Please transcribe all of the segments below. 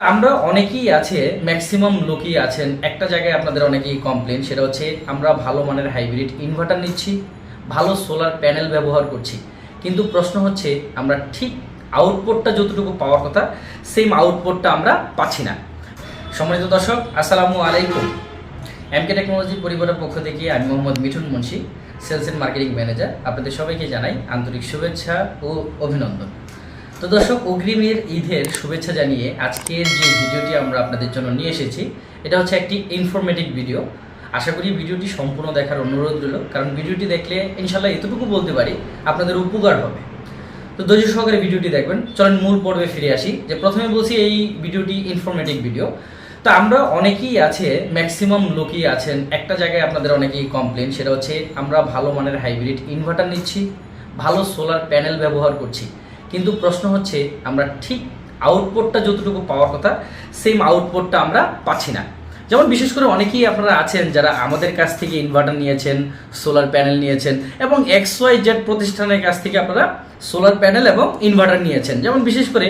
আমরা অনেকেই আছে ম্যাক্সিমাম লোকই আছেন। একটা জায়গায় আপনাদের অনেকেই কমপ্লেন সেটা হচ্ছে আমরা ভালো মানের হাইব্রিড ইনভার্টার নিচ্ছি, ভালো সোলার প্যানেল ব্যবহার করছি। কিন্তু প্রশ্ন হচ্ছে, আমরা ঠিক আউটপুটটা যতটুকু পাওয়ার কথা সেম আউটপুটটা আমরা পাচ্ছি না। সম্মানিত দর্শক, আসসালামু আলাইকুম। এমকে টেকনোলজি পরিবারের পক্ষ থেকে আমি Mohammad Mithun Munshi sales and marketing manager আপনাদের সবাইকে জানাই আন্তরিক শুভেচ্ছা ও অভিনন্দন। তো দর্শক, অগ্রিমের ঈদের শুভেচ্ছা জানিয়ে আজকের যে ভিডিওটি আমরা আপনাদের জন্য নিয়ে এসেছি, এটা হচ্ছে একটি ইনফরমেটিভ ভিডিও আশা করি ভিডিওটি সম্পূর্ণ দেখার অনুরোধ রইল, কারণ ভিডিওটি দেখলে ইনশাল্লাহ এতটুকু বলতে পারি আপনাদের উপকার হবে। তো ধৈর্য সহকারে ভিডিওটি দেখবেন। চলেন মূল পর্বে ফিরে আসি, যে প্রথমে বলছি এই ভিডিওটি ইনফরমেটিভ ভিডিও তো আমরা অনেকেই আছে ম্যাক্সিমাম লোকই আছেন, একটা জায়গায় আপনাদের অনেকেই কমপ্লেন সেটা হচ্ছে আমরা ভালো মানের হাইব্রিড ইনভার্টার নিচ্ছি, ভালো সোলার প্যানেল ব্যবহার করছি। কিন্তু প্রশ্ন হচ্ছে, আমরা ঠিক আউটপুটটা যতটুকু পাওয়ার কথা সেম আউটপুটটা আমরা পাচ্ছি না। যেমন বিশেষ করে অনেকেই আপনারা আছেন যারা আমাদের কাছ থেকে ইনভার্টার নিয়েছেন সোলার প্যানেল নিয়েছেন, এবং এক্স ওয়াই জেড প্রতিষ্ঠানের কাছ থেকে আপনারা সোলার প্যানেল এবং ইনভার্টার নিয়েছেন। যেমন বিশেষ করে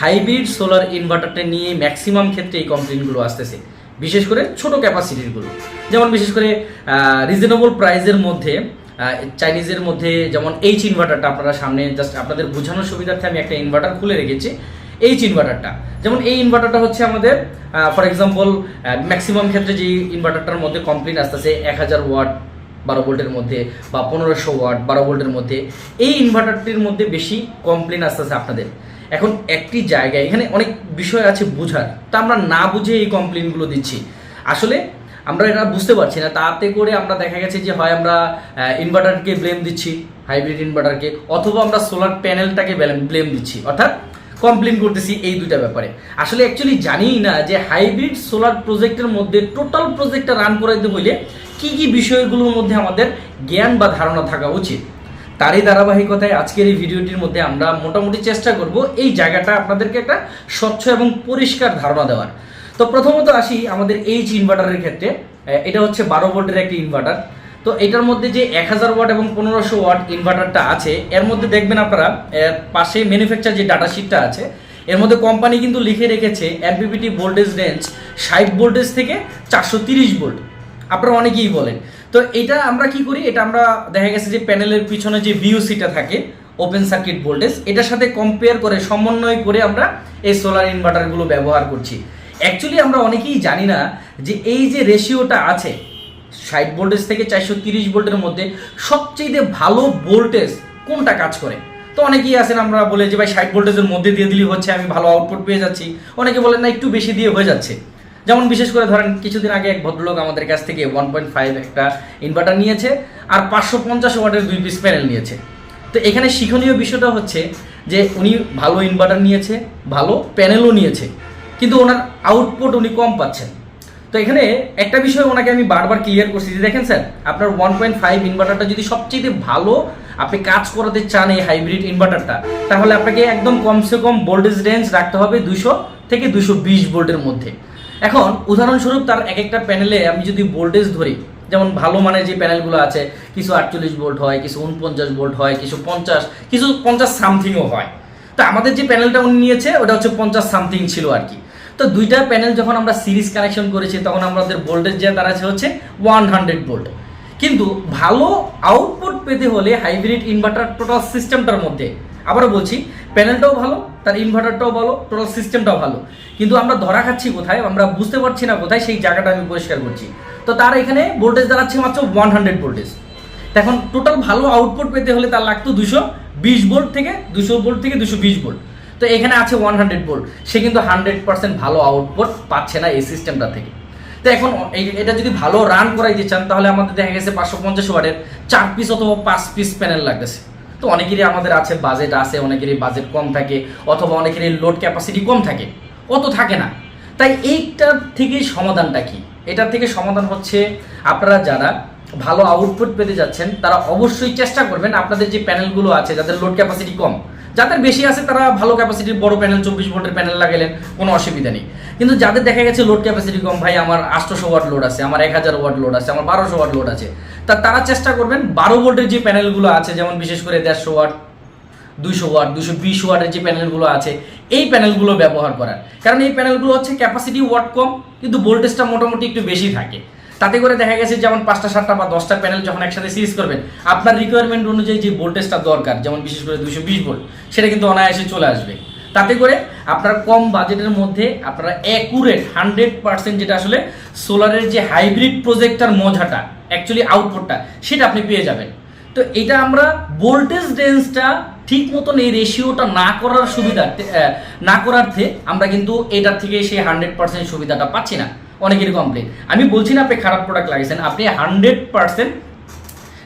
হাইব্রিড সোলার ইনভার্টারটা নিয়ে ম্যাক্সিমাম ক্ষেত্রে এই কমপ্লেনগুলো আসতেছে, বিশেষ করে ছোট ক্যাপাসিটিরগুলো যেমন বিশেষ করে রিজনেবল প্রাইসের মধ্যে চাইনিজের মধ্যে যেমন এইচ ইনভার্টারটা আপনারা সামনে জাস্ট আপনাদের বোঝানোর সুবিধার্থে আমি একটা ইনভার্টার খুলে রেখেছি এইচ ইনভার্টারটা যেমন এই ইনভার্টারটা হচ্ছে আমাদের ফর এক্সাম্পল ম্যাক্সিমাম ক্ষেত্রে যে ইনভার্টারটার মধ্যে কমপ্লেন আসতেছে এক হাজার ওয়াট বারো ভোল্টের মধ্যে বা পনেরোশো ওয়াট বারো ভোল্টের মধ্যে, এই ইনভার্টারটির মধ্যে বেশি কমপ্লেন আসতেছে আপনাদের। এখন একটি জায়গায়, এখানে অনেক বিষয় আছে বোঝার, তা আমরা না বুঝে এই কমপ্লেনগুলো দিচ্ছি। আসলে আমরা এটা বুঝতে পারছি না। তাতে করে আমরা দেখা গেছে যে হয় আমরা ইনভার্টারকে ব্লেম দিচ্ছি হাইব্রিড ইনভার্টারকে অথবা আমরা সোলার প্যানেলটাকে ব্লেম দিচ্ছি। অর্থাৎ কমপ্লেন করতেছি এই দুইটা ব্যাপারে। আসলে অ্যাকচুয়ালি জানিই না যে হাইব্রিড সোলার প্রজেক্টের মধ্যে টোটাল প্রজেক্টটা রান করাইতে হইলে কি কি বিষয়গুলোর মধ্যে আমাদের জ্ঞান বা ধারণা থাকা উচিত। তারই ধারাবাহিকতায় আজকের এই ভিডিওটির মধ্যে আমরা মোটামুটি চেষ্টা করব এই জায়গাটা আপনাদেরকে একটা স্বচ্ছ এবং পরিষ্কার ধারণা দেওয়ার। তো প্রথমত আসি আমাদের এইচ ইনভার্টারের ক্ষেত্রে। এটা হচ্ছে বারো ভোল্টের একটি ইনভার্টার তো এটার মধ্যে যে এক হাজার ওয়াট এবং পনেরোশো ওয়াট ইনভার্টারটা আছে, এর মধ্যে দেখবেন আপনারা পাশে ম্যানুফ্যাকচার যে ডাটা শিটটা আছে, এর মধ্যে কোম্পানি কিন্তু লিখে রেখেছে এমপিপিটি ভোল্টেজ রেঞ্জ ষাট ভোল্টেজ থেকে চারশো তিরিশ ভোল্ট আপনারা অনেকেই বলেন। তো এটা আমরা কি করি? এটা আমরা দেখা গেছে যে প্যানেলের পিছনে যে ভিউসিটা থাকে ওপেন সার্কিট ভোল্টেজ এটার সাথে কম্পেয়ার করে, সমন্বয় করে আমরা এই সোলার ইনভার্টারগুলো ব্যবহার করছি। অ্যাকচুয়ালি আমরা অনেকেই জানি না যে এই যে রেশিওটা আছে, ষাট ভোল্টেজ থেকে চারশো তিরিশ ভোল্টের মধ্যে সবচেয়ে ভালো ভোল্টেজ কোনটা কাজ করে? তো অনেকেই আছেন, আমরা বলে যে ভাই, ষাট ভোল্টেজের মধ্যে দিয়ে দিলেই হচ্ছে, আমি ভালো আউটপুট পেয়ে যাচ্ছি। অনেকে বলেন, না, একটু বেশি দিয়ে হয়ে যাচ্ছে। যেমন বিশেষ করে ধরেন, কিছুদিন আগে এক ভদ্রলোক আমাদের কাছ থেকে ওয়ান পয়েন্ট ফাইভ একটা ইনভার্টার নিয়েছে, আর পাঁচশো পঞ্চাশ ওয়াটের দুই পিস প্যানেল নিয়েছে। তো এখানে শিক্ষণীয় বিষয়টা হচ্ছে যে, উনি ভালো ইনভার্টার নিয়েছে, ভালো প্যানেলও নিয়েছে। কিন্তু ওনার আউটপুট উনি কম পাচ্ছেন। তো এখানে একটা বিষয় ওনাকে আমি বারবার ক্লিয়ার করছি যে দেখেন স্যার, আপনার ওয়ান পয়েন্ট ফাইভ ইনভার্টারটা যদি সবচেয়ে ভালো আপনি কাজ করাতে চান এই হাইব্রিড ইনভার্টারটা তাহলে আপনাকে একদম কমসে কম ভোল্টেজ রেঞ্জ রাখতে হবে দুশো থেকে দুশো বিশ ভোল্টের মধ্যে। এখন উদাহরণস্বরূপ তার এক একটা প্যানেলে আমি যদি ভোল্টেজ ধরি, যেমন ভালো মানের যে প্যানেলগুলো আছে, কিছু আটচল্লিশ ভোল্ট হয়, কিছু উনপঞ্চাশ ভোল্ট হয়, কিছু পঞ্চাশ কিছু পঞ্চাশ সামথিংও হয়। তো আমাদের যে প্যানেলটা উনি নিয়েছে, ওটা হচ্ছে পঞ্চাশ সামথিং ছিল আর কি। তো দুইটা প্যানেল যখন আমরা সিরিজ কানেকশন করেছি, তখন আমাদের ভোল্টেজ যে দাঁড়াচ্ছে হচ্ছে ওয়ান হান্ড্রেড ভোল্ট কিন্তু ভালো আউটপুট পেতে হলে হাইব্রিড ইনভার্টার টোটাল সিস্টেমটার মধ্যে। আবারও বলছি প্যানেলটাও ভালো, তার ইনভার্টারটাও ভালো টোটাল সিস্টেমটাও ভালো। কিন্তু আমরা ধরা খাচ্ছি কোথায়? আমরা বুঝতে পারছি না কোথায় সেই জায়গাটা আমি পরিষ্কার করছি। তো তার এখানে ভোল্টেজ দাঁড়াচ্ছে মাত্র ওয়ান হান্ড্রেড ভোল্টেজ এখন টোটাল ভালো আউটপুট পেতে হলে তার লাগতো দুশো বিশ ভোল্ট থেকে, দুশো ভোল্ট থেকে দুশো বিশ ভোল্ট তো এখানে আছে ওয়ান হান্ড্রেড ভোল্ট সে কিন্তু হান্ড্রেড পার্সেন্ট ভালো আউটপুট পাচ্ছে না এই সিস্টেমটা থেকে। তো এখন এটা যদি ভালো রান করাইতে চান, তাহলে আমাদের দেখা গেছে পাঁচশো পঞ্চাশ ওয়াটের চার পিস অথবা পাঁচ পিস প্যানেল লাগতেছে। তো অনেকেরই আমাদের আছে বাজেট আছে, অনেকেরই বাজেট কম থাকে, অথবা অনেকেরই লোড ক্যাপাসিটি কম থাকে। অত থাকে না। তাই এইটার থেকে সমাধানটা কি? এটার থেকে সমাধান হচ্ছে আপনারা যারা ভালো আউটপুট পেতে যাচ্ছেন, তারা অবশ্যই চেষ্টা করবেন আপনাদের যে প্যানেলগুলো আছে, যাদের লোড ক্যাপাসিটি কম যাদের বেশি আছে তারা ভালো ক্যাপাসিটির বড় প্যানেল চব্বিশ ভোল্টের প্যানেল লাগালেন কোনো অসুবিধা নেই। কিন্তু যাদের দেখা গেছে লোড ক্যাপাসিটি কম, ভাই, আমার আটশোশো ওয়াট লোড আছে, আমার এক হাজার ওয়াট লোড আছে, আমার বারোশো ওয়াট লোড আছে, তা তারা চেষ্টা করবেন বারো ভোল্টের যে প্যানেলগুলো আছে, যেমন বিশেষ করে দেড়শো ওয়াট দুইশো ওয়াট দুশো বিশ ওয়াটের যে প্যানেলগুলো আছে, এই প্যানেলগুলো ব্যবহার করার। কারণ এই প্যানেলগুলো হচ্ছে ক্যাপাসিটি ওয়াট কম, কিন্তু ভোল্টেজটা মোটামুটি একটু বেশি থাকে। তাতে করে দেখা গেছে যেমন পাঁচটা, সাতটা বা দশটা প্যানেল যখন একসাথে সিরিজ করবেন, আপনার রিকোয়ারমেন্ট অনুযায়ী যে ভোল্টেজটা দরকার, যেমন বিশেষ করে দুশো বিশ ভোল্ট সেটা কিন্তু অনায়াসে চলে আসবে। তাতে করে আপনার কম বাজেটের মধ্যে আপনারা অ্যাকুরেট হান্ড্রেড পার্সেন্ট যেটা আসলে সোলারের যে হাইব্রিড প্রজেক্টটার মজাটা অ্যাকচুয়ালি আউটপুটটা সেটা আপনি পেয়ে যাবেন। তো এটা আমরা ভোল্টেজ রেঞ্জটা ঠিক মতন এই রেশিওটা না করার সুবিধার্থে না করার্থে আমরা কিন্তু এটার থেকে সেই হান্ড্রেড পার্সেন্ট সুবিধাটা পাচ্ছি না। অনেকেরই কমপ্লেন আমি বলছি না আপনি খারাপ প্রোডাক্ট লাগিয়েছেন আপনি হান্ড্রেড পার্সেন্ট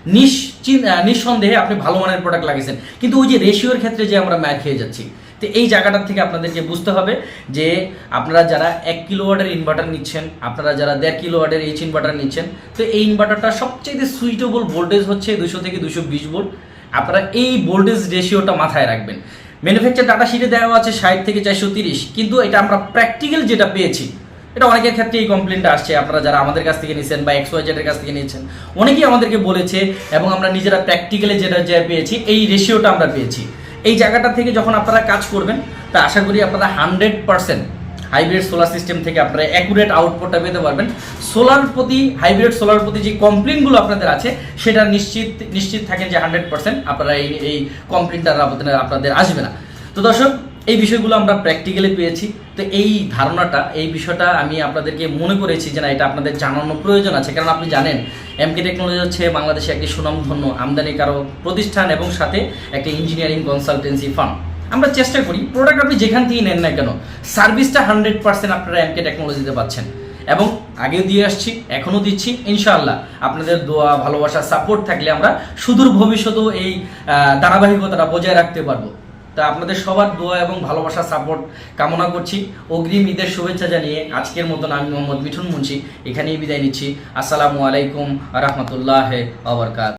নিশ্চিত আহ, নিঃসন্দেহে আপনি ভালো মানের প্রোডাক্ট লাগিয়েছেন। কিন্তু ওই যে রেশিওর ক্ষেত্রে যে আমরা ম্যার খেয়ে যাচ্ছি তো এই জায়গাটার থেকে আপনাদেরকে বুঝতে হবে যে আপনারা যারা এক কিলো ওয়াটের ইনভার্টার নিচ্ছেন আপনারা যারা দেড় কিলো ওয়াটের এইচ ইনভার্টার নিচ্ছেন তো এই ইনভার্টারটা সবচেয়ে সুইটেবল ভোল্টেজ হচ্ছে দুশো থেকে দুশো বিশ ভোল্ট আপনারা এই ভোল্টেজ রেশিওটা মাথায় রাখবেন। ম্যানুফ্যাকচার ডাটা শিটে দেওয়া আছে ষাট থেকে চারশো তিরিশ কিন্তু এটা আমরা প্র্যাকটিক্যাল যেটা পেয়েছি এটা অনেকের ক্ষেত্রে এই কমপ্লেনটা আসছে। আপনারা যারা আমাদের কাছ থেকে নিয়েছেন বা এক্স ওয়াইজেডের কাছ থেকে নিয়েছেন, অনেকেই আমাদেরকে বলেছে এবং আমরা নিজেরা প্র্যাকটিক্যালি যেটা যা পেয়েছি, এই রেশিওটা আমরা পেয়েছি। এই জায়গাটা থেকে যখন আপনারা কাজ করবেন, তা আশা করি আপনারা hundred percent hybrid solar system থেকে আপনারা অ্যাকুরেট আউটপুটটা পেতে পারবেন। সোলার প্রতি হাইব্রিড সোলার প্রতি যে কমপ্লেনগুলো আপনাদের আছে, সেটা নিশ্চিত নিশ্চিত থাকেন যে হান্ড্রেড পার্সেন্ট আপনারা এই এই কমপ্লেনটা আপনাদের আসবে না। তো দর্শক এই বিষয়গুলো আমরা প্র্যাকটিক্যালি পেয়েছি। তো এই ধারণাটা, এই বিষয়টা আমি আপনাদেরকে মনে করেছি যে না, এটা আপনাদের জানানো প্রয়োজন আছে। কারণ আপনি জানেন এমকে টেকনোলজি হচ্ছে বাংলাদেশে একটি সুনামধন্য, আমদানিকারক প্রতিষ্ঠান এবং সাথে একটি ইঞ্জিনিয়ারিং কনসালটেন্সি ফার্ম আমরা চেষ্টা করি প্রোডাক্ট আপনি যেখান থেকেই নেন না কেন সার্ভিসটা হান্ড্রেড পার্সেন্ট আপনারা এমকে টেকনোলজিতে পাচ্ছেন। এবং আগেও দিয়ে আসছি, এখনও দিচ্ছি, ইনশাআল্লাহ। আপনাদের দোয়া, ভালোবাসা সাপোর্ট থাকলে আমরা সুদূর ভবিষ্যতেও এই ধারাবাহিকতাটা বজায় রাখতে পারব। তা আপনাদের সবার দোয়া এবং ভালোবাসা সাপোর্ট কামনা করছি। অগ্রিম ঈদের শুভেচ্ছা জানিয়ে আজকের মতন আমি মোহাম্মদ মিঠুন মুন্সি এখানেই বিদায় নিচ্ছি। আসসালামু আলাইকুম রহমতুল্লাহ আবরকাত